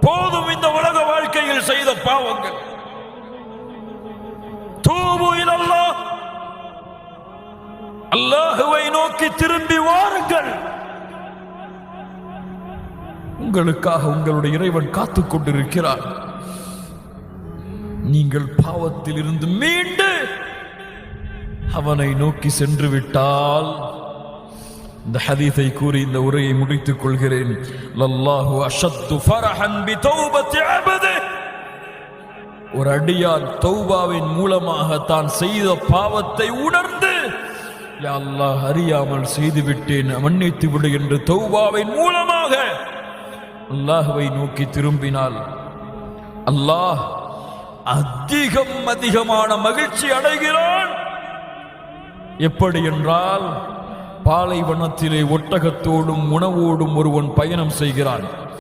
போதும் இந்த உலக வாழ்க்கையில் செய்த பாவங்கள். தூபு இல்லல்லா அல்லாஹுவை நோக்கி திரும்பி வாருங்கள். உங்களுக்காக உங்களுடைய இறைவன் காத்துக் கொண்டிருக்கிறார். நீங்கள் பாவத்தில் இருந்து மீண்டு அவனை நோக்கி சென்று விட்டால் இந்த ஹதீஸை கூறி இந்த உரையை முடித்துக் கொள்கிறேன். லல்லாஹு அஷத்து ஃபரஹன் பி தௌபத்தி ஒரு அடியார் தௌபாவின் மூலமாக தான் செய்த பாவத்தை உணர்ந்து யா அல்லாஹ் அறியாமல் செய்துவிட்டேன் மன்னித்து விடு என்று தௌபாவின் மூலமாக அல்லாஹுவை நோக்கி திரும்பினால் அல்லாஹ் அதிகம் அதிகமான மகிழ்ச்சி அடைகிறான். எப்படி என்றால் பாலைவனத்திலே ஒட்டகத்தோடும் உணவோடும் ஒருவன் பயணம் செய்கிறான்.